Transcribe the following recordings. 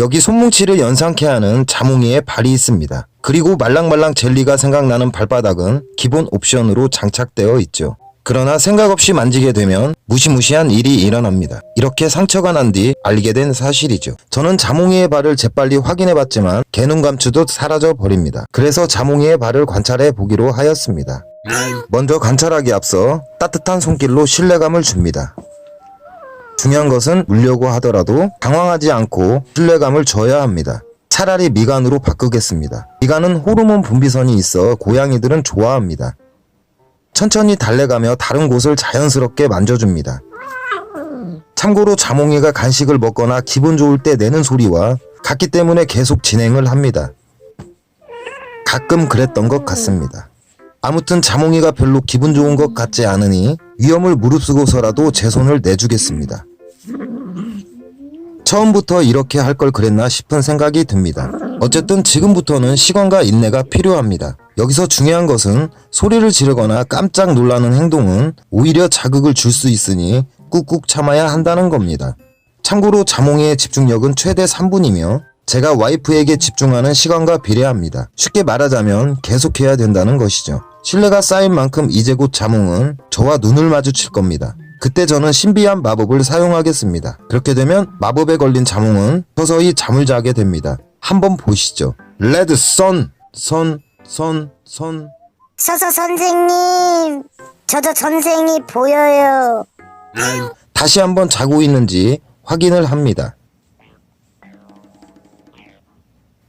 여기 손뭉치를 연상케 하는 자몽이의 발이 있습니다. 그리고 말랑말랑 젤리가 생각나는 발바닥은 기본 옵션으로 장착되어 있죠. 그러나 생각 없이 만지게 되면 무시무시한 일이 일어납니다. 이렇게 상처가 난 뒤 알게 된 사실이죠. 저는 자몽이의 발을 재빨리 확인해 봤지만 개눈 감추듯 사라져 버립니다. 그래서 자몽이의 발을 관찰해 보기로 하였습니다. 먼저 관찰하기 앞서 따뜻한 손길로 신뢰감을 줍니다. 중요한 것은 물려고 하더라도 당황하지 않고 신뢰감을 줘야 합니다. 차라리 미간으로 바꾸겠습니다. 미간은 호르몬 분비선이 있어 고양이들은 좋아합니다. 천천히 달래가며 다른 곳을 자연스럽게 만져줍니다. 참고로 자몽이가 간식을 먹거나 기분 좋을 때 내는 소리와 같기 때문에 계속 진행을 합니다. 가끔 그랬던 것 같습니다. 아무튼 자몽이가 별로 기분 좋은 것 같지 않으니 위험을 무릅쓰고서라도 제 손을 내주겠습니다. 처음부터 이렇게 할 걸 그랬나 싶은 생각이 듭니다. 어쨌든 지금부터는 시간과 인내가 필요합니다. 여기서 중요한 것은 소리를 지르거나 깜짝 놀라는 행동은 오히려 자극을 줄 수 있으니 꾹꾹 참아야 한다는 겁니다. 참고로 자몽이의 집중력은 최대 3분이며 제가 와이프에게 집중하는 시간과 비례합니다. 쉽게 말하자면 계속해야 된다는 것이죠. 신뢰가 쌓인 만큼 이제 곧 자몽은 저와 눈을 마주칠 겁니다. 그때 저는 신비한 마법을 사용하겠습니다. 그렇게 되면 마법에 걸린 자몽은 서서히 잠을 자게 됩니다. 한번 보시죠. 레드 선, 선, 선, 선. 서서 선생님, 저저 전생이 보여요. 다시 한번 자고 있는지 확인을 합니다.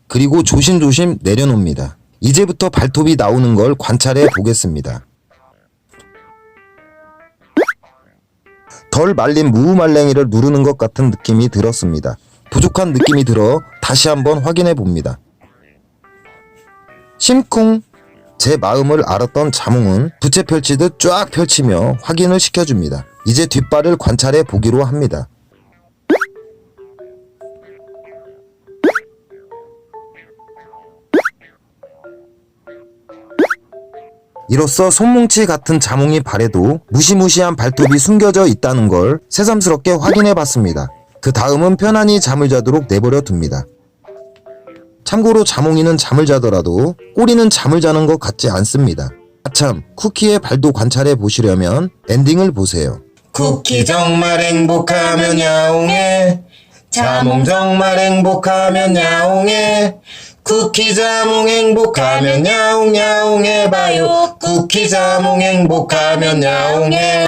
그리고 조심조심 내려놓습니다. 이제부터 발톱이 나오는 걸 관찰해 보겠습니다. 덜 말린 무말랭이를 누르는 것 같은 느낌이 들었습니다. 부족한 느낌이 들어 다시 한번 확인해 봅니다. 심쿵! 제 마음을 알았던 자몽은 부채 펼치듯 쫙 펼치며 확인을 시켜줍니다. 이제 뒷발을 관찰해 보기로 합니다. 이로써 손뭉치 같은 자몽이 발에도 무시무시한 발톱이 숨겨져 있다는 걸 새삼스럽게 확인해 봤습니다. 그 다음은 편안히 잠을 자도록 내버려 둡니다. 참고로 자몽이는 잠을 자더라도 꼬리는 잠을 자는 것 같지 않습니다. 아참, 쿠키의 발도 관찰해 보시려면 엔딩을 보세요. 쿠키 정말 행복하면 야옹해. 자몽 정말 행복하면 야옹해. 쿠키 자몽 행복하면 야옹 야옹 해봐요. 쿠키 자몽 행복하면 야옹해.